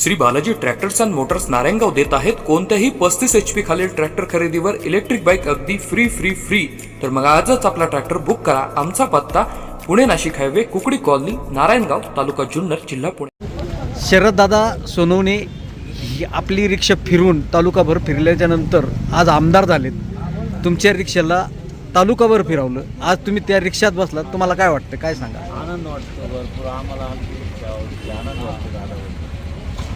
Shri Balaji tractors and motors Narayangaon देत आहेत. कोणत्याही पस्तीस एच पी खालील ट्रॅक्टर खरेदीवर इलेक्ट्रिक बाईक अगदी फ्री फ्री फ्री तर मग आजच आपला ट्रॅक्टर बुक करा. आमचा पत्ता पुणे नाशिक हायवे कुकडी कॉलनी नारायणगाव तालुका जुन्नर जिल्हा पुणे. शरददादा सोनवणे ही आपली रिक्षा फिरून तालुकाभर फिरल्याच्या नंतर आज आमदार झालेत. तुमच्या रिक्षाला तालुकाभर फिरवलं. आज तुम्ही त्या रिक्षात बसलात. तुम्हाला काय वाटतं? काय सांगा आनंद वाटतो भरपूर. आम्हाला आनंद वाटतो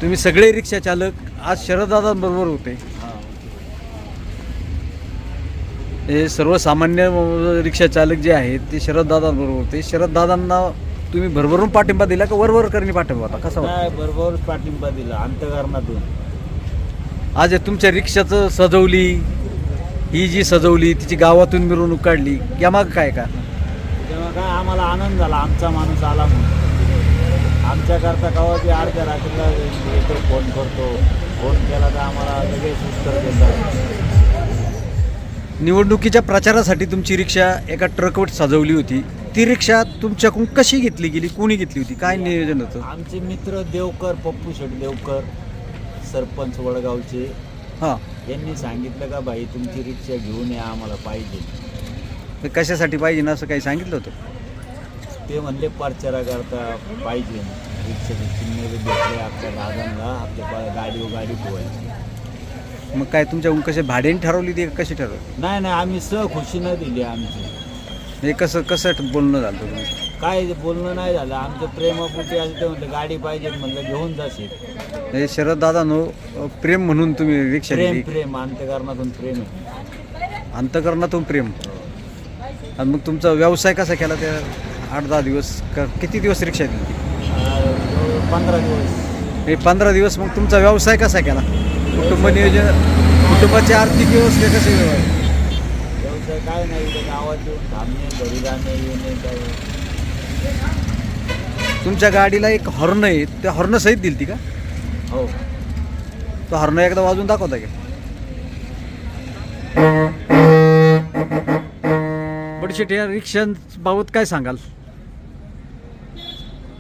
तुम्ही सगळे रिक्षा चालक आज शरददादांबरोबर होते. हां हे सर्वसामान्य रिक्षा चालक जे आहेत ते शरददादांबरोबर होते. शरददादांना तुम्ही भरभरून पाठिंबा दिला का वरवर करणे पाठिंबा होता? कसा होता? बरोबर पाठिंबा दिला अंतकरणातून. आज हे तुमच्या रिक्षाचं सजवली ही जी सजवली तिची गावातून मिरवणूक काढली यामाग काय का तेव्हा काय आम्हाला आनंद झाला आमचा माणूस आला म्हणून. आमच्याकरता कवा बी अर्ध्या रात्रीला येतो फोन करतो. फोन केला तर आम्हाला लगेच उत्तर देतात. निवडणुकीच्या प्रचारासाठी तुमची रिक्षा एका ट्रकवर सजवली होती. ती रिक्षा तुमच्याकडून कशी घेतली गेली? कोणी घेतली होती? काय नियोजन होतं? आमचे मित्र देवकर पप्पू शेठ देवकर सरपंच वडगावचे. हां. यांनी सांगितलं का भाई तुमची रिक्षा घेऊन या आम्हाला पाहिजे. कशासाठी पाहिजे ना असं काही सांगितलं होतं? ते म्हणले प्रचाराकरता पाहिजे. रिक्षाचे चिन्ह बी भेटले आपल्या दादांना आपल्या पा- गाडी पोहायची मग काय तुमच्याकडून कसे भाड्याने ठरवली ती का कशी ठरवली? नाही नाही आम्ही सहखुशीनं दिली आमची. हे कसं कसं बोलणं झालं होतं तुमचं? काय बोलणं नाही झालं आमचं प्रेमापुटी आलं ते म्हणलं गाडी पाहिजे म्हणलं घेऊन जाशील हे शरद दादानो प्रेम म्हणून तुम्ही रिक्षा प्रेम दिली. प्रेम अंतकरणातून प्रेम आहे. अंतकरणातून प्रेम. आणि मग तुमचा व्यवसाय कसा केला त्या आठ दहा दिवस? का किती दिवस रिक्षा दिली? पंधरा दिवस. हे पंधरा दिवस मग तुमचा व्यवसाय कसा केला? कुटुंब नियोजन कुटुंबाची आर्थिक व्यवस्था कशी व्यवसाय काय नाही इथे गावात येऊन थांबणे घरी जाणे येणे काय तुमच्या गाडीला एक हॉर्न आहे त्या हॉर्न सहित दिली ती का? हो. तो हॉर्न एकदा वाजून दाखवता का? बडशेट या रिक्षांबाबत काय सांगाल?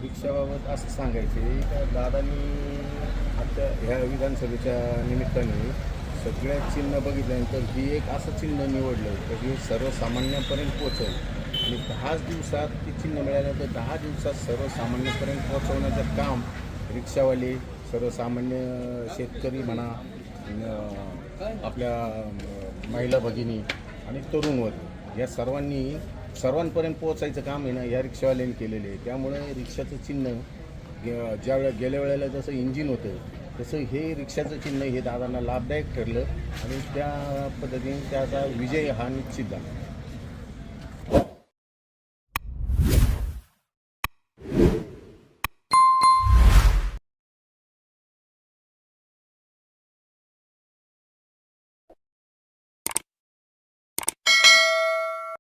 रिक्षाबाबत असं सांगायचे का दादांनी आता ह्या विधानसभेच्या निमित्ताने सगळ्या चिन्ह बघितल्यानंतर ही एक असं चिन्ह निवडलं तर हे सर्वसामान्यांपर्यंत पोचेल आणि दहाच दिवसात ती चिन्ह मिळाल्यानंतर दहा दिवसात सर्वसामान्यांपर्यंत पोचवण्याचं काम रिक्षावाले सर्वसामान्य शेतकरी म्हणा आपल्या महिला भगिनी आणि तरुण वर्ग या सर्वांनी सर्वांपर्यंत पोहोचायचं काम आहे ना या रिक्षावाल्यांनी केलेले आहे. त्यामुळे रिक्षाचं चिन्ह ज्या वेळेला गेल्या वेळेला जसं इंजिन होतं तसं हे रिक्षाचं चिन्ह हे दादांना लाभदायक ठरलं आणि त्या पद्धतीने त्याचा विजय हा निश्चित झाला.